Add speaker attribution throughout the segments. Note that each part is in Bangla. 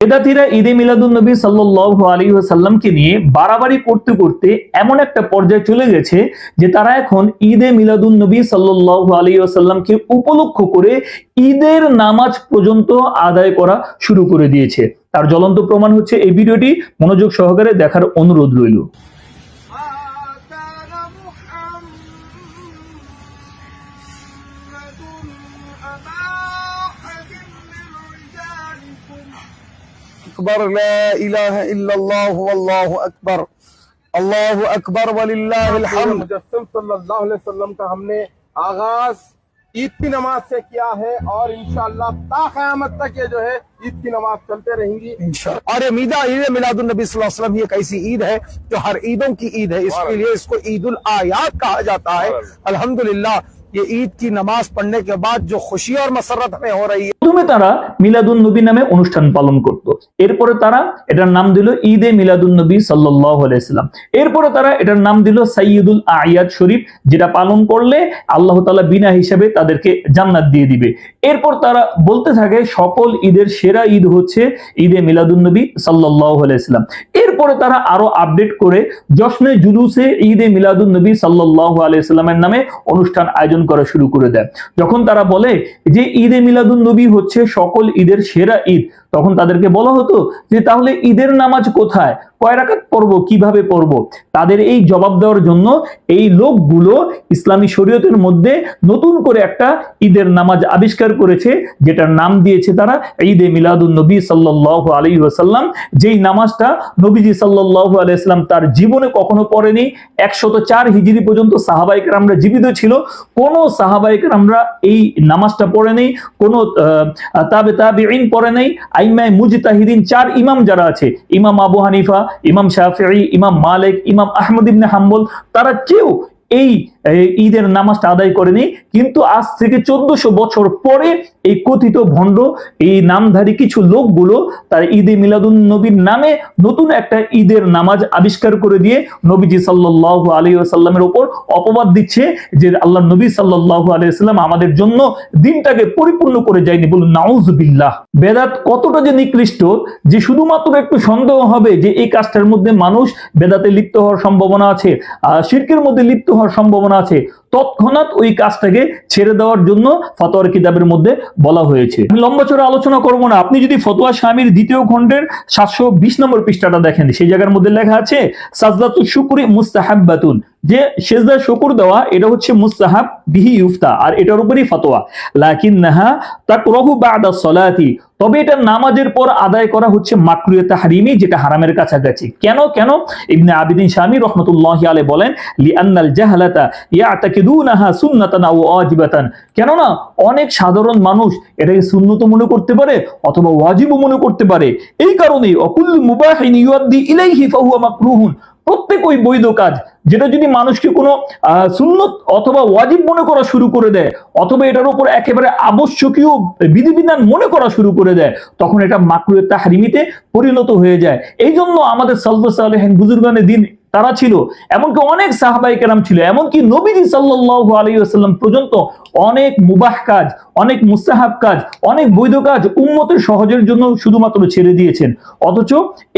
Speaker 1: বেদাতিরা ঈদে মিলাদুন নবী সাল্লাল্লাহু আলাইহি ওয়াসাল্লামকে নিয়ে বাড়াবাড়ি করতে করতে এমন একটা পর্যায়ে চলে গেছে যে তারা এখন ঈদে মিলাদুন নবী সাল্লাল্লাহু আলাইহি ওয়াসাল্লামকে উপলক্ষ করে ঈদের নামাজ পর্যন্ত আদায় করা শুরু করে দিয়েছে। তার জ্বলন্ত প্রমাণ হচ্ছে এই ভিডিওটি। মনোযোগ সহকারে দেখার অনুরোধ রইল।
Speaker 2: اکبر لا الہ الا
Speaker 3: اللہ واللہ اکبر۔ اللہ اکبر وللہ الحمد۔ مجسم صلی اللہ علیہ
Speaker 4: وسلم کا ہم نے آغاز عید کی نماز سے کیا ہے اور انشاءاللہ تا قیامت تک یہ جو ہے عید کی نماز چلتے رہیں گی۔ اور
Speaker 3: میدا عید میلاد النبی صلی اللہ علیہ وسلم یہ ایک ایسی عید ہے جو ہر عیدوں کی عید ہے۔ اس کے لیے اس کو عید الآیات کہا جاتا ہے۔ الحمدللہ یہ عید کی نماز پڑھنے کے بعد جو خوشی اور مسرت ہمیں ہو رہی ہے
Speaker 1: প্রথমে তারা মিলাদুন নবী নামে অনুষ্ঠান পালন করত। এরপরে তারা এটার নাম দিল ঈদে মিলাদুন নবী সাল্লাল্লাহু আলাইহি সাল্লাম। এরপরে তারা এটার নাম দিল সাইয়্যিদুল আয়াত শরীফ, যেটা পালন করলে আল্লাহ তাআলা বিনা হিসাবে তাদেরকে জান্নাত দিয়ে দিবে। এরপর তারা বলতে থাকে, সকল ঈদের সেরা ঈদ হচ্ছে ঈদে মিলাদুন নবী সাল্লাল্লাহু আলাইহি সাল্লাম। এরপরে তারা আরও আপডেট করে জশ্নে জুলুসে ঈদে মিলাদুন নবী সাল্লাল্লাহু আলাইহি সাল্লামের নামে অনুষ্ঠান আয়োজন করা শুরু করে দেয়। যখন তারা বলে যে ঈদে মিলাদুন নবী হচ্ছে সকল ঈদের সেরা ঈদ। তখন তাদেরকে বলা হতো যে তাহলে ঈদের নামাজ কোথায়? কয় রাকাত পড়ব, কীভাবে পড়ব? তাদের এই জবাব দেওয়ার জন্য এই লোকগুলো ইসলামী শরীয়তের মধ্যে নতুন করে একটা ঈদের নামাজ আবিষ্কার করেছে, যেটার নাম দিয়েছে তারা ঈদে মিলাদুন নবী সাল্লাল্লাহু আলাইহি ওয়াসাল্লাম। যেই নামাজটা নবীজি সাল্লাল্লাহু আলাইহি ওয়াসাল্লাম তার জীবনে কখনো পড়েনি। একশত চার হিজরি পর্যন্ত সাহাবাইক আমরা জীবিত ছিল। কোন সাহাবাইক আমরা এই নামাজটা পড়ে নেই। কোন তাবে তাবিঈন পড়ে নেই। আইমায় মুজতাহিদিন চার ইমাম যারা আছে, ইমাম আবু হানিফা ইমাম শাহি ইমাম মালিক, ইমাম আহমদ ইবনে হাম্বল, তারা কেউ এই ঈদের নামাজটা আদায় করেনি। কিন্তু আজ থেকে চোদ্দশো বছর পরে এই কথিত ভণ্ড, এই নামধারী কিছু লোকগুলো তার ঈদে মিলাদুন নবীর নামে নতুন একটা ঈদের নামাজ আবিষ্কার করে দিয়ে নবীজি সাল্লাহ আলী সাল্লামের উপর অপবাদ দিচ্ছে যে আল্লাহ নবী সাল্লাল্লাহু আলাইহি ওয়াসাল্লাম আমাদের জন্য দিনটাকে পরিপূর্ণ করে যায়নি। বলুন, নাউজুবিল্লাহ। বেদাত কতটা যে নিকৃষ্ট যে শুধুমাত্র একটু সন্দেহ হবে যে এই কাজটার মধ্যে মানুষ বেদাতে লিপ্ত হওয়ার সম্ভাবনা আছে শিরকের মধ্যে লিপ্ত হওয়ার সম্ভাবনা আছে। তৎক্ষণাৎ ওই কাজটাকে ছেড়ে দেওয়ার জন্য ফতোয়ার কিতাবের মধ্যে বলা হয়েছে। আমি লম্বা চড়ে আলোচনা করব না। আপনি যদি ফতোয়া স্বামীর দ্বিতীয় খণ্ডের সাতশো বিশ নম্বর পৃষ্ঠাটা দেখেন, সেই জায়গার মধ্যে লেখা আছে সাজদাতু শুকুরি মুস্তাহাব্বাতুন। যে সেজদা শুকুর দেওয়া, এটা হচ্ছে মুস্তাহাব বিহি ইউফতা আর এটার উপরই ফতোয়া। লাকিন নাহা তাকরাহু বাদা সলাতি তবে এটা নামাজের পর আদায় করা হচ্ছে মাকরুয়ে তাহরিমি, যেটা হারামের কাছাকাছি। কেন? কেন? ইবনে আবিদিন শামী রহমতুল্লাহি আলাইহি বলেন, লিআন্নাল জাহালাতা ইয়াতাকিদুনাহা সুন্নাতান আও ওয়াজিবাতান। কেননা, অনেক সাধারণ মানুষ এটাকে সুন্নত মনে করতে পারে, অথবা ওয়াজিবও মনে করতে পারে। এই কারণেই অকুল মুবাহিন ইউআদ্দি ইলাইহি ফাহুয়া মাকরুহুন। প্রত্যেক ওই বৈধ কাজ, যেটা যদি মানুষকে কোনো সুন্নত অথবা ওয়াজিব মনে করা শুরু করে দেয়, অথবা এটার উপর একেবারে আবশ্যকীয় বিধিবিধান মনে করা শুরু করে দেয়, তখন এটা মাকরুয়ে তাহরিমিতে পরিণত হয়ে যায়। এই জন্য আমাদের সালফা সালেহেন বুজুর্গানের দিন তারা ছিল, এমনকি অনেক সাহাবাই কেরাম ছিল, এমনকি নবীজি সাল্লাল্লাহু আলাইহি ওয়াসাল্লাম পর্যন্ত অনেক মুবাহ কাজ, অনেক মুস্তাহাব কাজ, অনেক বৈধ কাজ উম্মতের সহজের জন্য শুধুমাত্র ছেড়ে দিয়েছেন। অথচ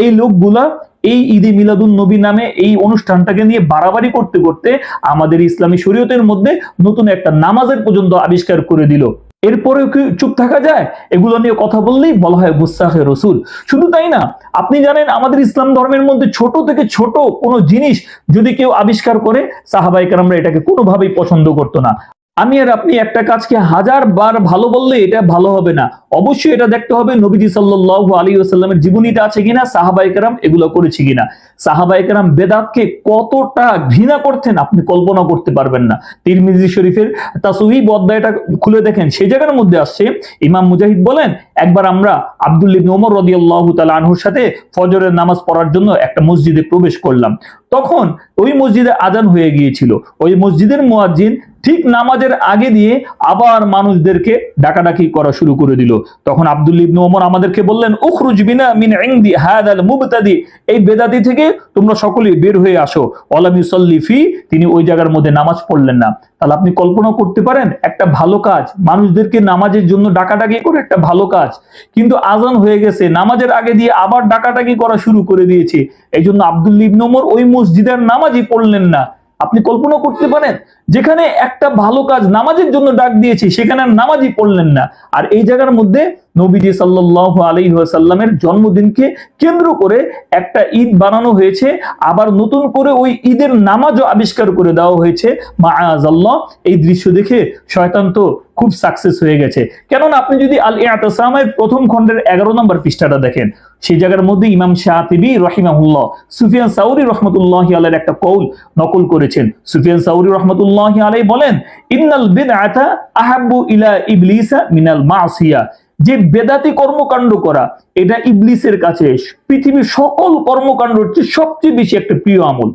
Speaker 1: এই লোকগুলা এই ঈদে মিলাদুন নবী নামে এই অনুষ্ঠানটাকে নিয়ে বাড়াবাড়ি করতে করতে আমাদের ইসলামী শরীয়তের মধ্যে নতুন একটা নামাজের পর্যন্ত আবিষ্কার করে দিল। এরপরেও কি চুপ থাকা যায়? এগুলো নিয়ে কথা বললেই বলা হয় গুস্তাখে রসুল। শুধু তাই না, আপনি জানেন আমাদের ইসলাম ধর্মের মধ্যে ছোট থেকে ছোট কোনো জিনিস যদি কেউ আবিষ্কার করে সাহাবাইকার আমরা এটাকে কোনোভাবেই পছন্দ করতো না। আমি আর আপনি একটা কাজকে হাজার বার ভালো বললে এটা ভালো হবে না। অবশ্যই এটা দেখতে হবে নবীজি সাল্লাল্লাহু আলাইহি ওয়াসাল্লামের জীবনীটা আছে কিনা সাহাবাইকারাম এগুলো করেছে কিনা। সাহাবাইকারাম বেদাতকে কতটা ঘৃণা করতেন আপনি কল্পনা করতে পারবেন না। তিরমিজি শরীফের তাসহিব অধ্যায়টা খুলে দেখেন, সেই জায়গার মধ্যে আসছে, ইমাম মুজাহিদ বলেন, একবার আমরা আব্দুল ইবনে ওমর রাদিয়াল্লাহু তাআলা আনহুর সাথে ফজরের নামাজ পড়ার জন্য একটা মসজিদে প্রবেশ করলাম। তখন ওই মসজিদে আজান হয়ে গিয়েছিল। ওই মসজিদের মুয়াজ্জিন ঠিক নামাজের আগে দিয়ে আবার মানুষদেরকে ডাকাডাকি করা শুরু করে দিল। তখন আব্দুল ইবনু ওমর আমাদেরকে বললেন, উখরুজ বিনা মিন ইনদি হাদাল মুবতাদি। এই বেদাতি থেকে তোমরা সকলেই বের হয়ে আসো। ওয়ালাম ইউসাল্লি ফি, তিনি ওই জায়গার মধ্যে নামাজ পড়লেন না। তাহলে আপনি কল্পনা করতে পারেন, একটা ভালো কাজ, মানুষদেরকে নামাজের জন্য ডাকাডাকি করে একটা ভালো কাজ। কিন্তু আজান হয়ে গেছে, নামাজের আগে দিয়ে আবার ডাকাডাকি করা শুরু করে দিয়েছে। এই জন্য আব্দুল ইবনু ওমর ওই মসজিদের নামাজই পড়লেন না। আপনি কল্পনা করতে পারেন, যেখানে একটা ভালো কাজ নামাজের জন্য ডাক দিয়েছি, সেখানে নামাজই পড়লেন না। আর এই জায়গার মধ্যে নবীজি সাল্লাহ আলী সাল্লামের জন্মদিনকে কেন্দ্র করে একটা ঈদ বানানো হয়েছে। আবার নতুন করে ওই ঈদের নামাজও আবিষ্কার করে দেওয়া হয়েছে। মা আল্লাহ এই দৃশ্য দেখে শয়তান তো খুব সাকসেস হয়ে গেছে। কেননা আপনি যদি আল ইয়াতাসামের প্রথম খণ্ডের এগারো নম্বর পৃষ্ঠাটা দেখেন, সেই জায়গার মধ্যে ইমাম শাহতিবি রহিমাহুল্লাহ, সুফিয়ান সাউরি রহমতুল্লাহ আলের একটা কৌল নকল করেছেন। সুফিয়ান সাউরি রহমতুল্লাহ আলাই বলেন, ইন্নাল বিদআতা আহাব্বু ইলা ইবলিসা মিনাল মাসিয়া। যে বেদাতি কর্মকাণ্ড করা, এটা ইবলিসের কাছে পৃথিবীর সকল কর্মকাণ্ড হচ্ছে সবচেয়ে বেশি একটা প্রিয় আমল।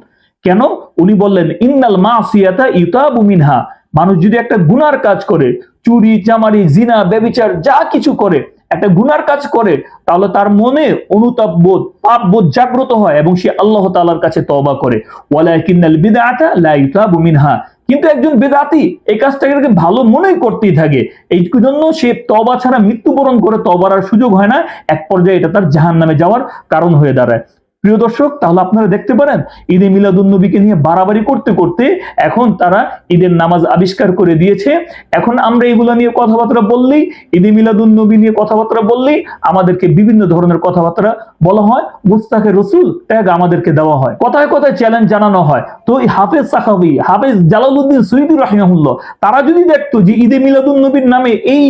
Speaker 1: কেন? উনি বললেন, ইন্নাল মাসিয়াতা ইউতাবু মিনহা। মানুষ যদি একটা গুনার কাজ করে, চুরি, চামারি, জিনা, ব্যবিচার, যা কিছু করে, একটা গুনার কাজ করে, তাহলে তার মনে অনুতাপ বোধ, পাপ বোধ জাগ্রত হয় এবং সে আল্লাহ তালার কাছে তওবা করে। ওয়ালাকিন্নাল বিদআতা লা ইউতাবু মিনহা। কিন্তু একজন বেদাতি এই কাজটাকে ভালো মনে করতেই থাকে। এই জন্য সে তবা ছাড়া মৃত্যুবরণ করে তবার আর সুযোগ হয় না। এক পর্যায়ে এটা তার জাহান নামে যাওয়ার কারণ হয়ে দাঁড়ায়। প্রিয় দর্শক, তাহলে আপনারা দেখতে পারেন, ঈদে মিলাদুন নবীকে নিয়ে বাড়াবাড়ি করতে করতে এখন তারা ঈদের নামাজ আবিষ্কার করে দিয়েছে। এখন আমরা এগুলো নিয়ে কথাবার্তা বললেই, ঈদে মিলাদুন নবী নিয়ে কথাবার্তা বললেই আমাদেরকে বিভিন্ন ধরনের কথাবার্তা বলা হয়। মুস্তাকে রসুল ট্যাগ আমাদেরকে দেওয়া হয়। কথায় কথায় চ্যালেঞ্জ জানানো হয়। তো এই হাফেজ সাখাবি, হাফেজ জালালউদ্দিন সৈয়দি রাহিমাহুল্লাহ, তারা যদি দেখতো যে ঈদে মিলাদুন নবীর নামে এই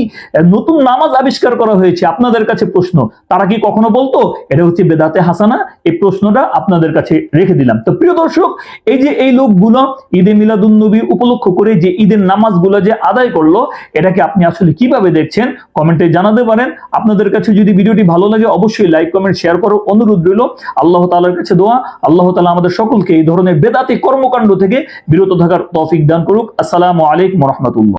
Speaker 1: নতুন নামাজ আবিষ্কার করা হয়েছে, আপনাদের কাছে প্রশ্ন, তারা কি কখনো বলতো? এটা হচ্ছে বেদাতে হাসানা এই প্রশ্নটা আপনাদের কাছে রেখে দিলাম। তো প্রিয় দর্শক, এই যে এই লোকগুলো ঈদে মিলাদুন নবী উপলক্ষ করে যে ঈদের নামাজগুলো যে আদায় করল, এটাকে আপনি আসলে কীভাবে দেখছেন, কমেন্টে জানাতে পারেন। আপনাদের কাছে যদি ভিডিওটি ভালো লাগে, অবশ্যই লাইক, কমেন্ট, শেয়ার করো অনুরোধ রইল। আল্লাহ তাআলার কাছে দোয়া। আল্লাহ তাআলা আমাদের সকলকে এই ধরনের বেদাতি কর্মকাণ্ড থেকে বিরত থাকার তৌফিক দান করুক। আসসালামু আলাইকুম রহমতুল্লাহ।